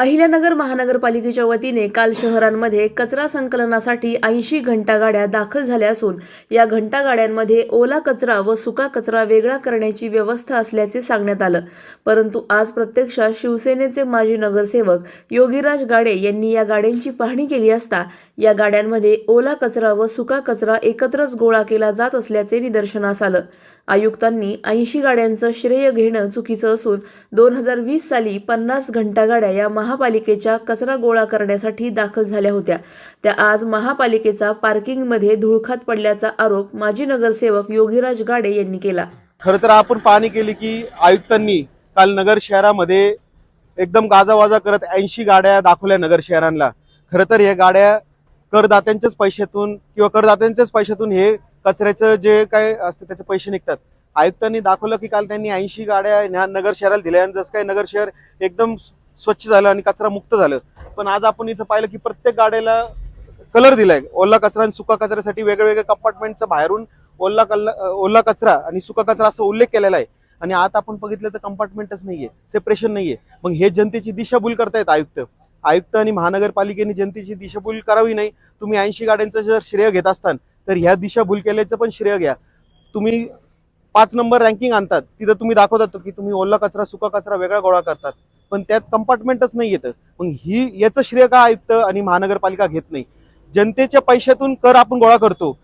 अहिल्यानगर महानगरपालिकेच्या वतीने काल शहरांमध्ये कचरा संकलनासाठी ऐंशी घंटागाड्या दाखल झाल्या असून या घंटागाड्यांमध्ये ओला कचरा व सुका कचरा वेगळा करण्याची व्यवस्था असल्याचे सांगण्यात आलं. परंतु आज प्रत्यक्षात शिवसेनेचे माजी नगरसेवक योगीराज गाडे यांनी या गाड्यांची पाहणी केली असता या गाड्यांमध्ये ओला कचरा व सुका कचरा एकत्रच गोळा केला जात असल्याचे निदर्शनास आलं. आयुक्तांनी ऐंशी गाड्यांचं श्रेय घेणं चुकीचं असून दोन हजार वीस साली पन्नास घंटा गाड्या या महापालिकेच्या कचरा गोळा करण्यासाठी दाखल झाल्या होत्या. त्या आज महापालिकेचा पार्किंगमध्ये धुळखात पडल्याचा आरोप माजी नगरसेवक योगीराज गाडे यांनी केला. खरं तर आपण पाहणी केली की आयुक्तांनी काल नगर शहरामध्ये एकदम गाजावाजा करत ऐंशी गाड्या दाखवल्या नगर शहरांना. खरं तर या गाड्या करदात्यांच्याच पैशातून किंवा करदात्यांच्याच पैशातून हे कचऱ्याचं जे काय असतं त्याचे पैसे निघतात. आयुक्तांनी दाखवलं की काल त्यांनी ऐंशी गाड्या ह्या नगर शहराला दिल्या आणि जसं काय नगर शहर एकदम स्वच्छ झालं आणि कचरा मुक्त झालं. पण आज आपण इथं पाहिलं की प्रत्येक गाड्याला कलर दिलाय. ओला कचरा आणि सुका कचऱ्यासाठी वेगवेगळ्या कंपार्टमेंटचं बाहेरून ओला कल्ला ओला कचरा आणि सुका कचरा असा उल्लेख केलेला आहे. आणि आता आपण बघितलं तर कंपार्टमेंटच नाहीये सेपरेशन नाहीये. मग हे जनतेची दिशाभूल करतायत आयुक्त. आयुक्त आणि महानगरपालिकेने जनतेची दिशाभूल करावी नाही. तुम्ही ऐंशी गाड्यांचं जर श्रेय घेत असताना तर ह्या दिशाभूल केल्याचं पण श्रेय घ्या. तुम्ही पाच नंबर रँकिंग आणतात. तिथं तुम्ही दाखवतात की तुम्ही ओला कचरा सुका कचरा वेगळा गोळा करतात. पण त्यात कंपार्टमेंटच नाही येतं. मग ही याचं श्रेय का आयुक्त आणि महानगरपालिका घेत नाही? जनतेच्या पैशातून कर आपण गोळा करतो.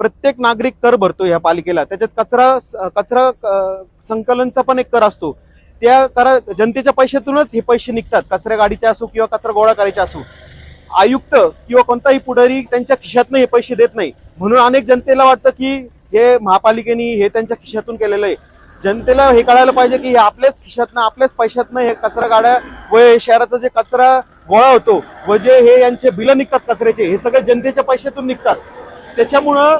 प्रत्येक नागरिक कर भरतो ह्या पालिकेला. त्याच्यात कचरा कचरा संकलनचा पण एक कर असतो. त्या करा जनतेच्या पैशातूनच हे पैसे निघतात. कचऱ्या गाडीचे असो किंवा कचरा गोळा करायचे असो. आयुक्त किंवा कोणताही पुढारी त्यांच्या खिशातनं हे पैसे देत नाही. म्हणून अनेक जनतेला वाटतं की हे महापालिकेने हे त्यांच्या खिशातून केलेलं आहे. जनतेला हे कळायला पाहिजे की हे आपल्याच खिशातनं आपल्याच पैशातनं हे कचरा गाड्या व हे शहराचा जे कचरा गोळा होतो व जे हे यांचे बिलं निघतात कचऱ्याचे हे सगळे जनतेच्या पैशातून निघतात. त्याच्यामुळं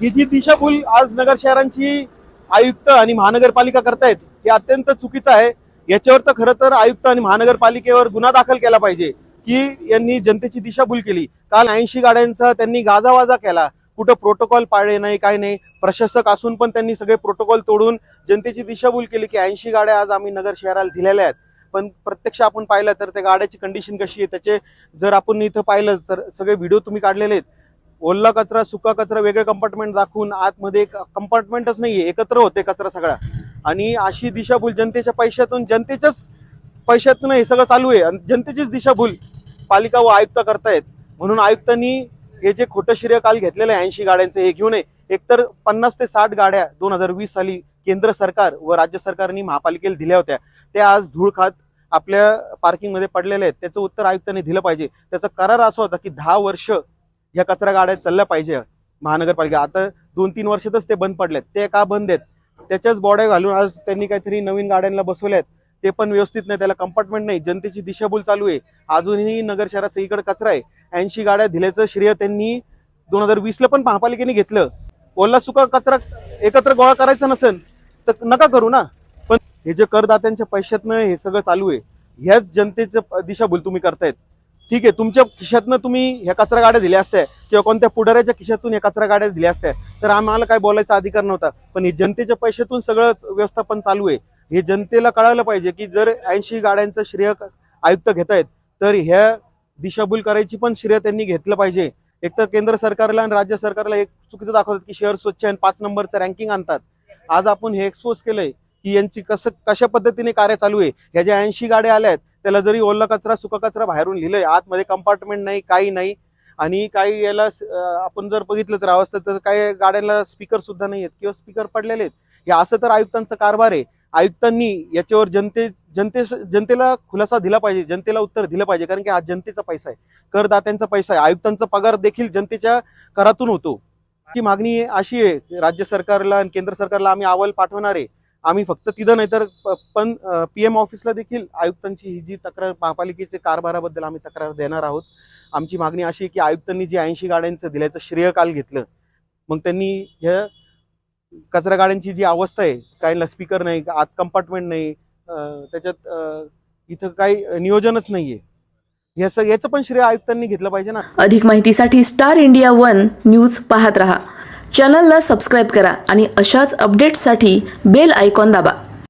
ही जी दिशाभूल आज नगर शहरांची आयुक्त आणि महानगरपालिका करतायत हे अत्यंत चुकीचं आहे. याच्यावर तर खरं तर आयुक्त आणि महानगरपालिकेवर गुन्हा दाखल केला पाहिजे. की यांनी जनतेची दिशाभूल केली. काल ऐंशी गाड्यांचा त्यांनी गाजावाजा केला. कुठं प्रोटोकॉल पाळले नाही काय नाही. प्रशासक असून पण त्यांनी सगळे प्रोटोकॉल तोडून जनतेची दिशाभूल केली की ऐंशी गाड्या आज आम्ही नगर शहराला दिलेल्या आहेत. पण प्रत्यक्ष आपण पाहिलं तर त्या गाड्याची कंडिशन कशी आहे त्याचे जर आपण इथं पाहिलं तर सगळे व्हिडिओ तुम्ही काढलेले आहेत. ओला कचरा सुका कचरा वेगळे कंपार्टमेंट दाखवून आतमध्ये एक कंपार्टमेंटच नाहीये एकत्र होते कचरा सगळा. आणि अशी दिशाभूल जनतेच्या पैशातून जनतेच्याच पैशातून हे सगळं चालू आहे. आणि जनतेचीच दिशाभूल पालिका व आयुक्त करतायत. म्हणून आयुक्तांनी हे जे खोटं श्रेय काल घेतलेलं आहे ऐंशी गाड्यांचं हे घेऊ नये. एकतर पन्नास ते साठ गाड्या दोन हजार वीस साली केंद्र सरकार व राज्य सरकारने महापालिकेला दिल्या होत्या. त्या आज धूळ खात आपल्या पार्किंगमध्ये पडलेल्या आहेत. त्याचं उत्तर आयुक्तांनी दिलं पाहिजे. त्याचा करार असा होता की दहा वर्ष ह्या कचरा गाड्या चालल्या पाहिजे. महानगरपालिका. आता दोन तीन वर्षातच ते बंद पडलेत. ते का बंद आहेत? त्याच्याच बॉड्या घालून आज त्यांनी काहीतरी नवीन गाड्यांना बसवल्या आहेत ते पण व्यवस्थित नाही त्याला कंपार्टमेंट नाही. जनतेची दिशाभूल चालू आहे. अजूनही नगर शहरात सगळीकडे कचरा आहे. ऐंशी गाड्या दिल्याचं श्रेय त्यांनी दोन हजार वीसला पण महापालिकेने घेतलं. ओला सुका कचरा एकत्र गोळा करायचा नसेल तर नका करू ना. पण हे जे करदात्यांच्या पैशातनं हे सगळं चालू आहे ह्याच जनतेचं दिशाभूल तुम्ही करतायत. ठीक आहे तुमच्या खिशातनं तुम्ही ह्या कचरा गाड्या दिल्या असत्या किंवा कोणत्या पुढाऱ्याच्या खिशातून ह्या कचरा गाड्या दिल्या असत्या तर आम्हाला काय बोलायचा अधिकार नव्हता. पण हे जनतेच्या पैशातून सगळं व्यवस्थापन चालू आहे. हे जनतेला कळायला पाहिजे की जर ऐंशी गाड्यांचं श्रेय आयुक्त घेत आहेत तर ह्या दिशाभूल करायची पण श्रेय त्यांनी घेतलं पाहिजे. एकतर केंद्र सरकारला आणि राज्य सरकारला एक चुकीचं दाखवतात की शहर स्वच्छ आणि पाच नंबरचं रँकिंग आणतात. आज आपण हे एक्सपोज केलंय की यांची कसं कशा पद्धतीने कार्य चालू आहे. ह्या ज्या ऐंशी गाड्या आल्या आहेत त्याला जरी ओला कचरा सुका कचरा बाहेरून लिहिलंय आतमध्ये कंपार्टमेंट नाही काही नाही. आणि काही याला आपण जर बघितलं तर अवस्था तर काही गाड्यांना स्पीकर सुद्धा नाही आहेत किंवा स्पीकर पडलेले आहेत. हे असं तर आयुक्तांचा कारभार आहे. आयुक्तांनी याच्यावर जनते जनते जनतेला खुलासा दिला पाहिजे जनतेला उत्तर दिलं पाहिजे कारण की हा जनतेचा पैसा आहे करदात्यांचा पैसा आहे आयुक्तांचा पगार देखील जनतेच्या करातून होतो. की मागणी अशी आहे राज्य सरकारला आणि केंद्र सरकारला आम्ही अहवाल पाठवणार आहे. आम्ही फक्त तिथं नाही तर पण पण पीएम ऑफिसला देखील आयुक्तांची ही जी तक्रार महापालिकेचे कारभाराबद्दल आम्ही तक्रार देणार आहोत. आमची मागणी अशी आहे की आयुक्तांनी जी ऐंशी गाड्यांचं दिल्याचं श्रेय काल घेतलं मग त्यांनी ह्या कचरा गाड्यांची जी अवस्था आहे काही स्पीकर नाही आत कंपार्टमेंट नाही त्याच्यात इथं काही नियोजनच नाहीये. याचं याचं पण श्रेय आयुक्तांनी घेतलं पाहिजे ना. अधिक माहितीसाठी स्टार इंडिया वन न्यूज पाहत रहा. चॅनलला सबस्क्राईब करा आणि अशाच अपडेट्ससाठी बेल आयकॉन दाबा.